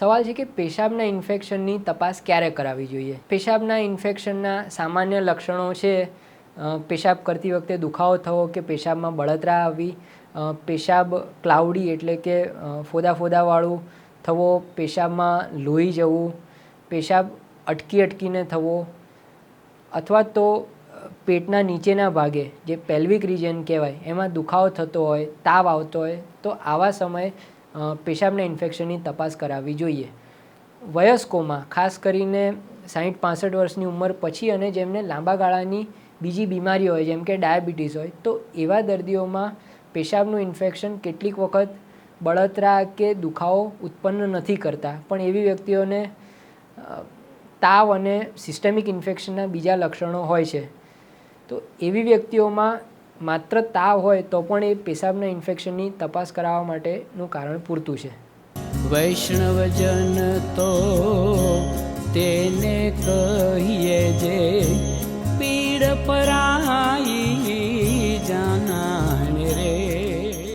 સવાલ છે કે પેશાબના ઇન્ફેક્શનની તપાસ ક્યારે કરાવવી જોઈએ? પેશાબના ઇન્ફેક્શનના સામાન્ય લક્ષણો છે પેશાબ કરતી વખતે દુખાવો થવો કે પેશાબમાં બળતરા આવવી પેશાબ ક્લાઉડી એટલે કે ફોદા ફોદાવાળું થવો, પેશાબમાં લોહી જવું, પેશાબ અટકી અટકીને થવો, અથવા તો પેટના નીચેના ભાગે, જે પેલ્વિક રિજન કહેવાય, એમાં દુખાવો થતો હોય, તાવ આવતો હોય, તો આવા સમયે પેશાબના ઇન્ફેક્શનની તપાસ કરાવવી જોઈએ. વયસ્કોમાં, ખાસ કરીને સાહીઠ પાસઠ વર્ષની ઉંમર પછી અને જેમને લાંબા ગાળાની બીજી બીમારીઓ હોય, જેમ કે ડાયાબિટીસ હોય, તો એવા દર્દીઓમાં પેશાબનું ઇન્ફેક્શન કેટલીક વખત બળતરા કે દુખાવો ઉત્પન્ન નથી કરતા. પણ એવી વ્યક્તિઓને તાવ અને સિસ્ટેમિક ઇન્ફેક્શનના બીજા લક્ષણો હોય છે. તો એવી વ્યક્તિઓમાં માત્ર તાવ હોય તો પણ એ પેશાબના ઇન્ફેક્શનની તપાસ કરાવવા માટેનું કારણ પૂરતું છે. વૈષ્ણવજન તો તેને કહીએ જે પીડ પરા